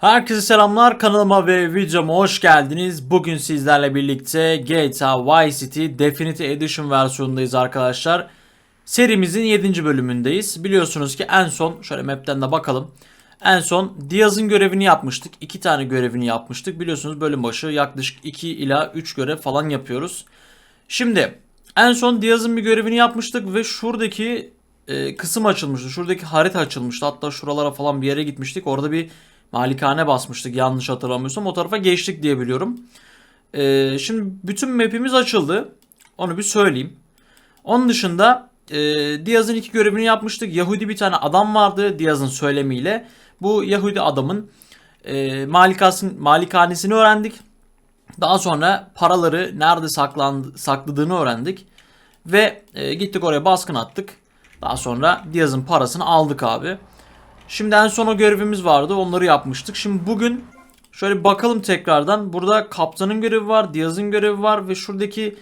Herkese selamlar kanalıma ve videoma hoş geldiniz. Bugün sizlerle birlikte GTA Vice City Definitive Edition versiyonundayız arkadaşlar. Serimizin 7. bölümündeyiz. Biliyorsunuz ki en son şöyle map'ten de bakalım. En son Diaz'ın görevini yapmıştık. 2 tane görevini yapmıştık. Biliyorsunuz bölüm başı yaklaşık 2 ila 3 görev falan yapıyoruz. Şimdi en son Diaz'ın bir görevini yapmıştık ve şuradaki e, kısım açılmıştı. Şuradaki harita açılmıştı. Hatta şuralara falan bir yere gitmiştik. Orada bir malikane basmıştık yanlış hatırlamıyorsam. O tarafa geçtik diye biliyorum. E, şimdi bütün map'imiz açıldı. Onu bir söyleyeyim. Onun dışında e, Diaz'ın iki görevini yapmıştık. Yahudi bir tane adam vardı Diaz'ın söylemiyle. Bu Yahudi adamın e, malikasın, malikanesini öğrendik. Daha sonra paraları nerede saklandı, sakladığını öğrendik. Ve e, gittik oraya baskın attık. Daha sonra Diaz'ın parasını aldık abi. Şimdi en son o görevimiz vardı. Onları yapmıştık. Şimdi bugün şöyle bakalım tekrardan. Burada kaptanın görevi var. Diaz'ın görevi var. Ve şuradaki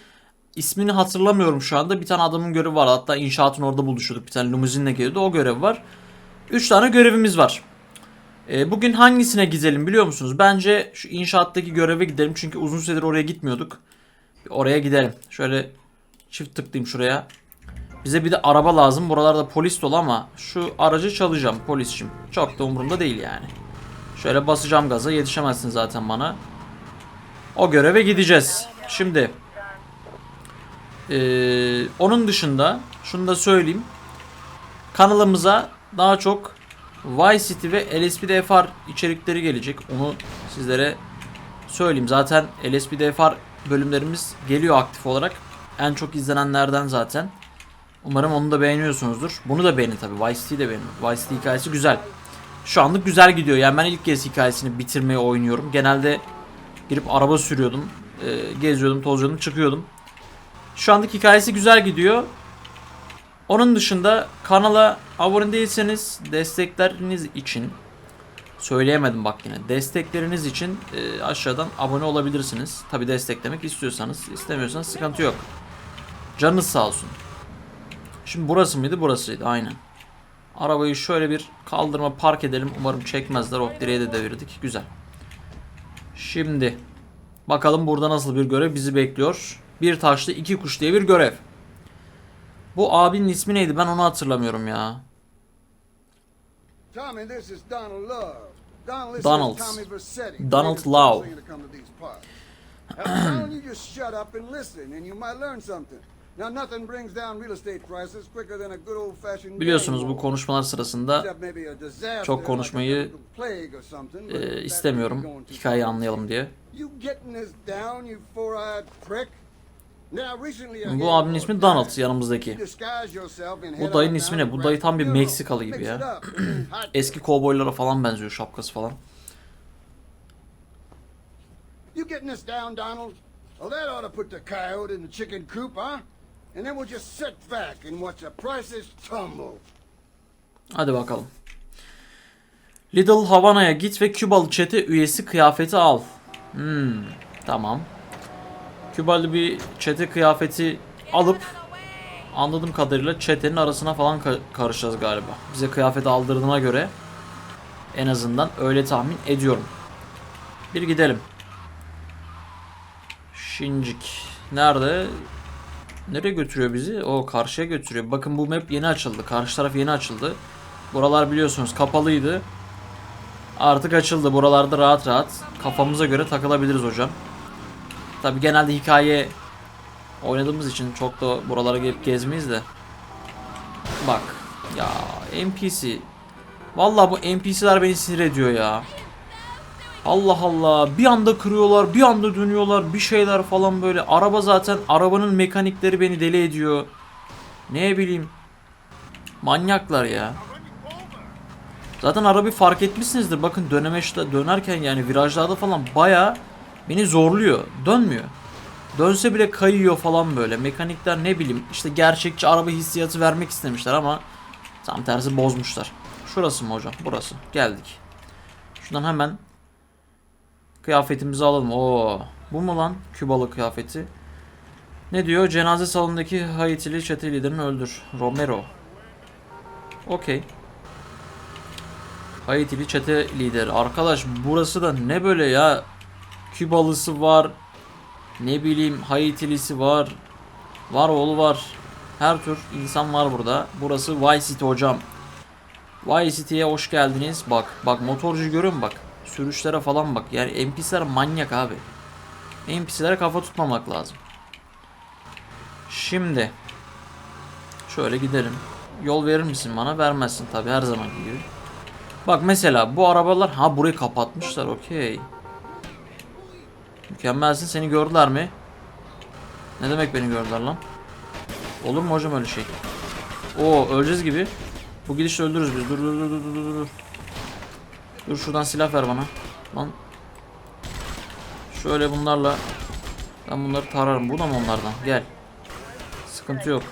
ismini hatırlamıyorum şu anda. Bir tane adamın görevi var. Hatta inşaatın orada buluşuyorduk. Bir tane limuzinle geliyordu. O görev var. 3 tane görevimiz var. E, bugün hangisine gidelim biliyor musunuz? Bence şu inşaattaki göreve gidelim. Çünkü uzun süredir oraya gitmiyorduk. Oraya gidelim. Şöyle çift tıklayayım şuraya. Bize bir de araba lazım. Buralarda polis dolu ama şu aracı çalacağım polisçim. Çok da umurumda değil yani. Şöyle basacağım gaza. Yetişemezsin zaten bana. O göreve gideceğiz. Şimdi ee, onun dışında şunu da söyleyeyim. Kanalımıza daha çok Vice City ve LSPDFR içerikleri gelecek. Onu sizlere söyleyeyim. Zaten LSPDFR bölümlerimiz geliyor aktif olarak. En çok izlenenlerden zaten. Umarım onu da beğeniyorsunuzdur. Bunu da beğenin tabi. Vice City'yi de beğenin. Vice City hikayesi güzel. Şu anlık güzel gidiyor. Yani ben ilk kez hikayesini bitirmeye oynuyorum. Genelde girip araba sürüyordum. e, geziyordum, tozuyordum, çıkıyordum. Şu anlık hikayesi güzel gidiyor. Onun dışında kanala abone değilseniz destekleriniz için söyleyemedim bak yine. Destekleriniz için e, aşağıdan abone olabilirsiniz. Tabi desteklemek istiyorsanız, istemiyorsanız sıkıntı yok. Canınız sağ olsun. Şimdi burası mıydı? Burasıydı aynen. Arabayı şöyle bir kaldırma park edelim. Umarım çekmezler. Hop direğe de devirdik. Güzel. Şimdi bakalım burada nasıl bir görev bizi bekliyor. Bir taşlı iki kuş diye bir görev. Bu abinin ismi neydi? Ben onu hatırlamıyorum ya. Tommy, this is Donald Love. Donald, Donald. Donald parts. Now, Donald, you just shut up and listen, and you might learn something. Biliyorsunuz bu konuşmalar sırasında çok konuşmayı, e, istemiyorum. Hikayeyi anlayalım diye. Bu abinin ismi. Donald yanımızdaki. Bu dayının ismi ne? Bu dayı tam bir Meksikalı gibi ya. Eski kovboylara falan benziyor şapkası falan. You getting this down, Donald? Well, that ought to put the coyote in the chicken coop, huh? And then we'll just sit back and watch the prices tumble. Hadi bakalım. Little Havana'ya git ve Kübalı çete üyesi kıyafeti al. Hmm, tamam. Kübalı bir çete kıyafeti alıp anladığım kadarıyla çetenin arasına falan ka- karışacağız galiba. Bize kıyafet aldırdığına göre en azından öyle tahmin ediyorum. Bir gidelim. Şincik. Nerede? Nereye götürüyor bizi? O karşıya götürüyor. Bakın bu map yeni açıldı. Karşı taraf yeni açıldı. Buralar biliyorsunuz kapalıydı. Artık açıldı. Buralarda rahat rahat kafamıza göre takılabiliriz hocam. Tabi genelde hikaye oynadığımız için çok da buralara gelip gezmeyiz de. Bak ya NPC. Vallahi bu NPC'ler beni sinir ediyor ya. Allah Allah bir anda kırıyorlar bir anda dönüyorlar bir şeyler falan böyle. Araba zaten arabanın mekanikleri beni deli ediyor. Ne bileyim. Manyaklar ya. Zaten arabayı fark etmişsinizdir. Bakın dönemeçte dönerken yani virajlarda falan baya beni zorluyor. Dönmüyor. Dönse bile kayıyor falan böyle. Mekanikler ne bileyim. İşte gerçekçi araba hissiyatı vermek istemişler ama tam tersi bozmuşlar. Şurası mı hocam? Burası. Geldik. Şuradan hemen Kıyafetimizi alalım. Oo. Bu mu lan? Kübalı kıyafeti. Ne diyor? Cenaze salonundaki Haitili çete liderini öldür. Romero. Okey. Haitili çete lideri. Arkadaş burası da ne böyle ya? Kübalısı var. Ne bileyim Haitilisi var. Var oğlu var. Her tür insan var burada. Burası Vice City hocam. Vice City'ye hoş geldiniz. Bak bak motorcu musun bak. Sürüşlere falan bak. Yani NPC'ler manyak abi. NPC'lere kafa tutmamak lazım. Şimdi şöyle gidelim. Yol verir misin bana? Vermezsin tabi her zaman gibi. Bak mesela bu arabalar ha burayı kapatmışlar okey. Mükemmelsin seni gördüler mi? Ne demek beni gördüler lan? Olur mu hocam öyle şey? Oo öleceğiz gibi. Bu gidişle öldürürüz biz. Dur dur dur dur dur dur. Dur şuradan silah ver bana. Lan. Şöyle bunlarla ben bunları tararım. Bu da mı onlardan? Gel. Sıkıntı yok.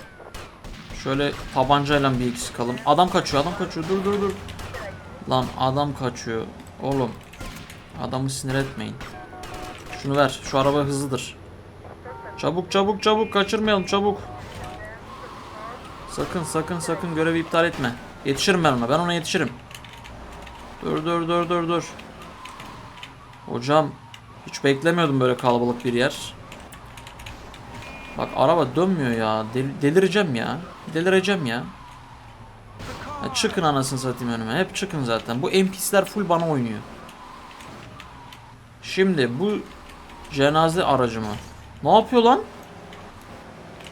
Şöyle tabancayla bir iki sıkalım. Adam kaçıyor, adam kaçıyor. Dur dur dur. Lan adam kaçıyor. Oğlum. Adamı sinir etmeyin. Şunu ver. Şu araba hızlıdır. Çabuk çabuk çabuk kaçırmayalım çabuk. Sakın sakın sakın görevi iptal etme. Yetişirim ben ona. Ben ona yetişirim. Dur dur dur dur dur. Hocam hiç beklemiyordum böyle kalabalık bir yer. Bak araba dönmüyor ya. Del- delireceğim ya. Delireceğim ya. ya. Çıkın anasını satayım önüme. Hep çıkın zaten. Bu NPC'ler full bana oynuyor. Şimdi bu cenaze aracı mı? Ne yapıyor lan?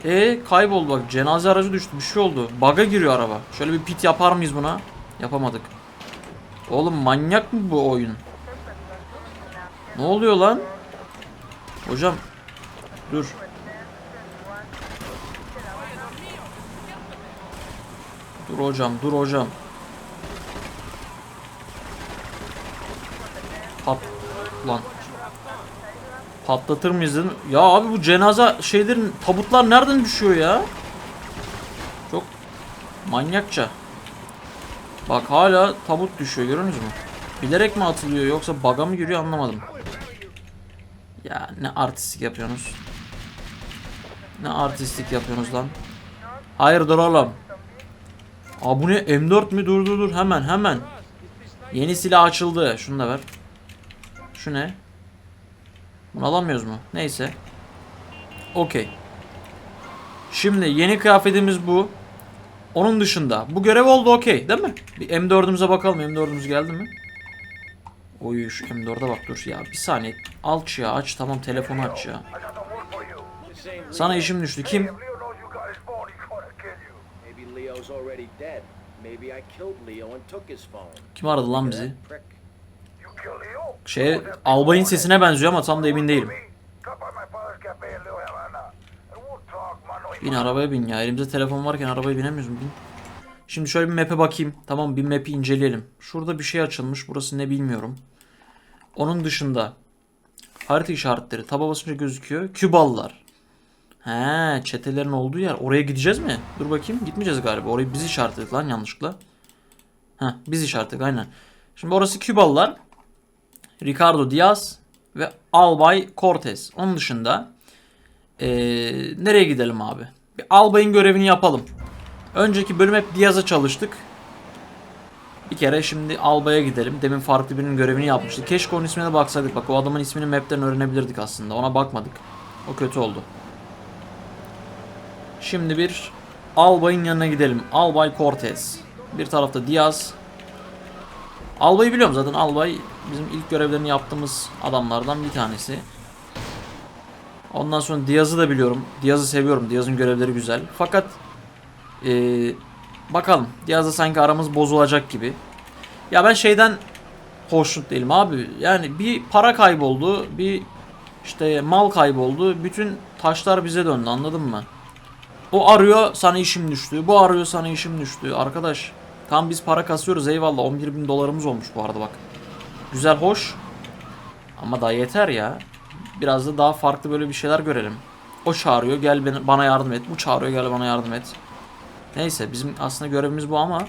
E kayboldu bak. Cenaze aracı düştü. Bir şey oldu. Baga giriyor araba. Şöyle bir pit yapar mıyız buna? Yapamadık. Oğlum manyak mı bu oyun? Ne oluyor lan? Hocam dur. Dur hocam, dur hocam. Pat lan. Patlatır mıyız. Ya abi bu cenaze şeylerin tabutlar nereden düşüyor ya? Çok manyakça. Bak hala tabut düşüyor görüyorsunuz mu? Bilerek mi atılıyor yoksa baga mı giriyor anlamadım. Ya ne artistik yapıyorsunuz? Ne artistik yapıyorsunuz lan? Hayırdır oğlum? Aa bu ne? M4 mü? Dur dur dur hemen hemen. Yeni silah açıldı. Şunu da ver. Şu ne? Bunu alamıyoruz mu? Neyse. Okey. Şimdi yeni kıyafetimiz bu. Onun dışında bu görev oldu okey değil mi? Bir M4'ümüze bakalım. M4'ümüz geldi mi? Oy şu M4'e bak dur ya. Bir saniye. Aç ya aç tamam telefonu aç ya. Sana işim düştü. Kim? Kim aradı lan bizi? Şey albayın sesine benziyor ama tam da emin değilim. Bin arabaya bin ya. Elimizde telefon varken arabaya binemiyoruz mu? Bin. Şimdi şöyle bir map'e bakayım. Tamam bir map'i inceleyelim. Şurada bir şey açılmış. Burası ne bilmiyorum. Onun dışında harita işaretleri taba basınca gözüküyor. Kübalılar. He, çetelerin olduğu yer. Oraya gideceğiz mi? Dur bakayım. Gitmeyeceğiz galiba. Orayı biz işaretledik lan yanlışlıkla. Heh, biz işaretledik aynen. Şimdi orası Kübalılar. Ricardo Diaz ve Albay Cortez. Onun dışında ee, nereye gidelim abi? Bir albayın görevini yapalım. Önceki bölüm hep Diaz'a çalıştık. Bir kere şimdi albaya gidelim. Demin farklı birinin görevini yapmıştık. Keşke onun ismine baksaydık. Bak o adamın ismini map'ten öğrenebilirdik aslında. Ona bakmadık. O kötü oldu. Şimdi bir albayın yanına gidelim. Albay Cortez. Bir tarafta Diaz. Albayı biliyorum zaten. Albay bizim ilk görevlerini yaptığımız adamlardan bir tanesi. Ondan sonra Diaz'ı da biliyorum. Diaz'ı seviyorum. Diaz'ın görevleri güzel. Fakat eee, bakalım. Diaz'la sanki aramız bozulacak gibi. Ya ben şeyden hoşnut değilim abi. Yani bir para kayboldu. Bir işte mal kayboldu. Bütün taşlar bize döndü anladın mı? O arıyor sana işim düştü. Bu arıyor sana işim düştü. Arkadaş tam biz para kasıyoruz eyvallah. 11 bin dolarımız olmuş bu arada bak. Güzel hoş. Ama daha yeter ya. Biraz da daha farklı böyle bir şeyler görelim. O çağırıyor gel beni- bana yardım et. Bu çağırıyor gel bana yardım et. Neyse bizim aslında görevimiz bu ama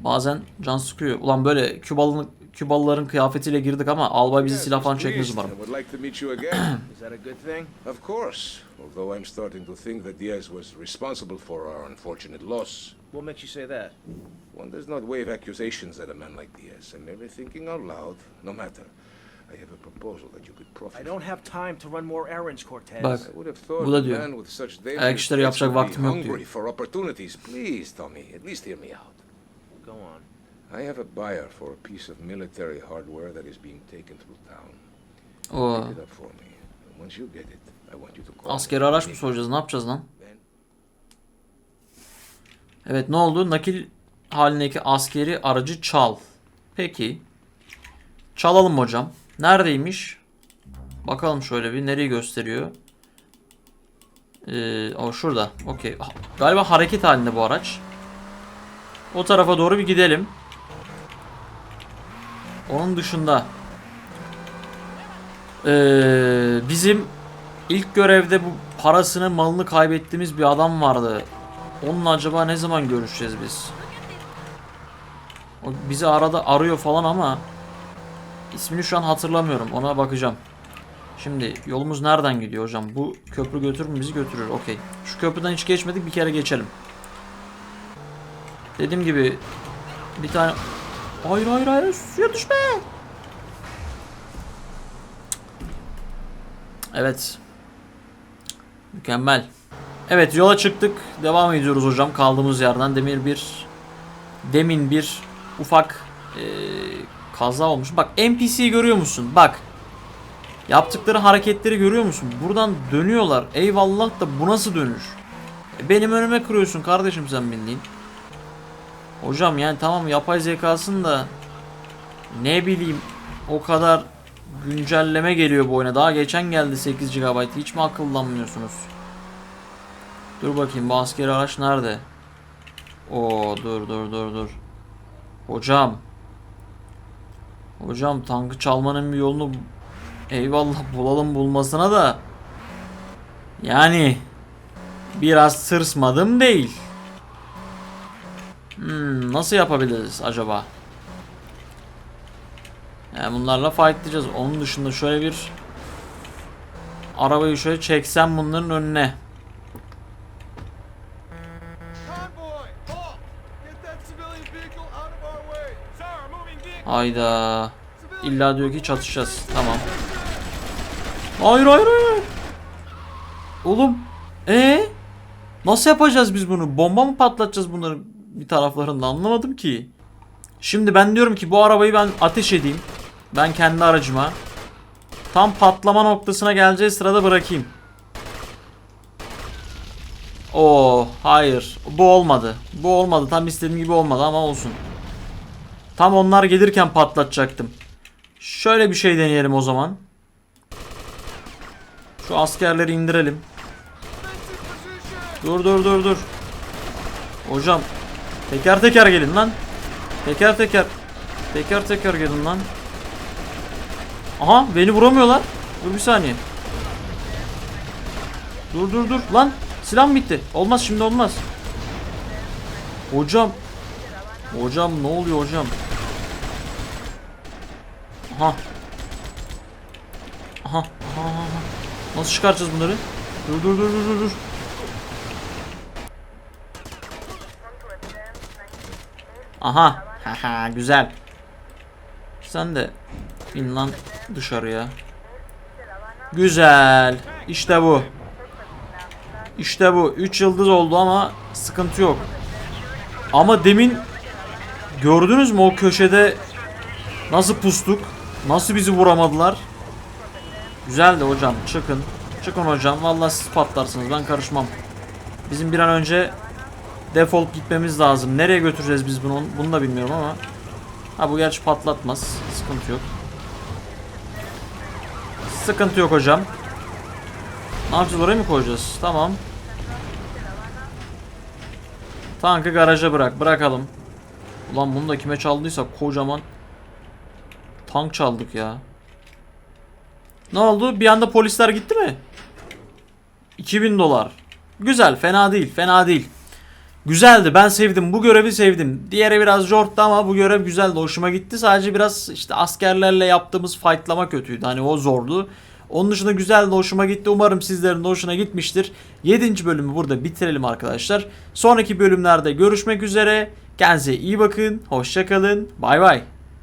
bazen can sıkıyor. Ulan böyle Kübalı, Kübalıların kıyafetiyle girdik ama albay bizi silah falan çekmez umarım. Of course. Although I'm starting to think that Diaz was responsible for our unfortunate loss. What makes you say that? One does not wave accusations at a man like Diaz. I'm merely thinking out loud. No matter. I have a proposal that you could profit I don't have time to run more errands, Cortez. Bak. I would have thought Bu da a diyor. man with such Ayak işleri yapacak would be vaktim yok diyor. hungry for opportunities. Please, Tommy, at least hear me out. Go on. I have a buyer for a piece of military hardware that is being taken through town. O Pick it up for me. Once you get it, I want you to call askeri araç mı soracağız? Ne yapacağız lan? Evet ne oldu? Nakil halindeki askeri aracı çal. Peki. Çalalım hocam. Neredeymiş? Bakalım şöyle bir nereyi gösteriyor. Ee, o şurada. Okey. Galiba hareket halinde bu araç. O tarafa doğru bir gidelim. Onun dışında ee, bizim ilk görevde bu parasını malını kaybettiğimiz bir adam vardı. Onunla acaba ne zaman görüşeceğiz biz? O bizi arada arıyor falan ama ismini şu an hatırlamıyorum. Ona bakacağım. Şimdi yolumuz nereden gidiyor hocam? Bu köprü götürür mü? Bizi götürür. Okey. Şu köprüden hiç geçmedik. Bir kere geçelim. Dediğim gibi bir tane... Hayır hayır hayır suya düşme. Evet. Mükemmel. Evet yola çıktık. Devam ediyoruz hocam kaldığımız yerden. Demir bir demin bir ufak eee, kaza olmuş. Bak NPC'yi görüyor musun? Bak. Yaptıkları hareketleri görüyor musun? Buradan dönüyorlar. Eyvallah da bu nasıl dönüş? E, benim önüme kırıyorsun kardeşim sen bildiğin. Hocam yani tamam yapay zekasın da ne bileyim o kadar güncelleme geliyor bu oyuna. Daha geçen geldi 8 GB. Hiç mi akıllanmıyorsunuz? Dur bakayım bu askeri araç nerede? Oo dur dur dur dur. Hocam. Hocam tankı çalmanın bir yolunu eyvallah bulalım bulmasına da yani biraz tırsmadım değil. Hmm, nasıl yapabiliriz acaba? Yani bunlarla fightlayacağız. Onun dışında şöyle bir arabayı şöyle çeksem bunların önüne. Hayda. İlla diyor ki çatışacağız. Tamam. Hayır hayır hayır. Oğlum. ee? Nasıl yapacağız biz bunu? Bomba mı patlatacağız bunların bir taraflarında anlamadım ki. Şimdi ben diyorum ki bu arabayı ben ateş edeyim. Ben kendi aracıma. Tam patlama noktasına geleceği sırada bırakayım. Oo hayır. Bu olmadı. Bu olmadı. Tam istediğim gibi olmadı ama olsun. Tam onlar gelirken patlatacaktım. Şöyle bir şey deneyelim o zaman. Şu askerleri indirelim. Dur dur dur dur. Hocam teker teker gelin lan. Teker teker. Teker teker gelin lan. Aha beni vuramıyorlar. Dur bir saniye. Dur dur dur lan. Silahım bitti. Olmaz şimdi olmaz. Hocam. Hocam ne oluyor hocam? Aha. Aha. Aha. Nasıl çıkartacağız bunları? Dur dur dur dur, dur. Aha. Haha güzel. Sen de in lan dışarıya. Güzel. İşte bu. İşte bu. 3 yıldız oldu ama sıkıntı yok. Ama demin gördünüz mü o köşede nasıl pustuk? Nasıl bizi vuramadılar? Güzeldi hocam. Çıkın. Çıkın hocam. Vallahi siz patlarsınız. Ben karışmam. Bizim bir an önce defolup gitmemiz lazım. Nereye götüreceğiz biz bunu? Bunu da bilmiyorum ama. Ha bu gerçi patlatmaz. Sıkıntı yok. Sıkıntı yok hocam. Ne yapacağız? Oraya mı koyacağız? Tamam. Tankı garaja bırak. Bırakalım. Ulan bunu da kime çaldıysa kocaman tank çaldık ya. Ne oldu? Bir anda polisler gitti mi? 2000 dolar. Güzel. Fena değil. Fena değil. Güzeldi. Ben sevdim. Bu görevi sevdim. Diğeri biraz jorttu ama bu görev güzeldi. Hoşuma gitti. Sadece biraz işte askerlerle yaptığımız fightlama kötüydü. Hani o zordu. Onun dışında güzeldi. Hoşuma gitti. Umarım sizlerin de hoşuna gitmiştir. 7. bölümü burada bitirelim arkadaşlar. Sonraki bölümlerde görüşmek üzere. Kendinize iyi bakın. Hoşça kalın. Bay bay.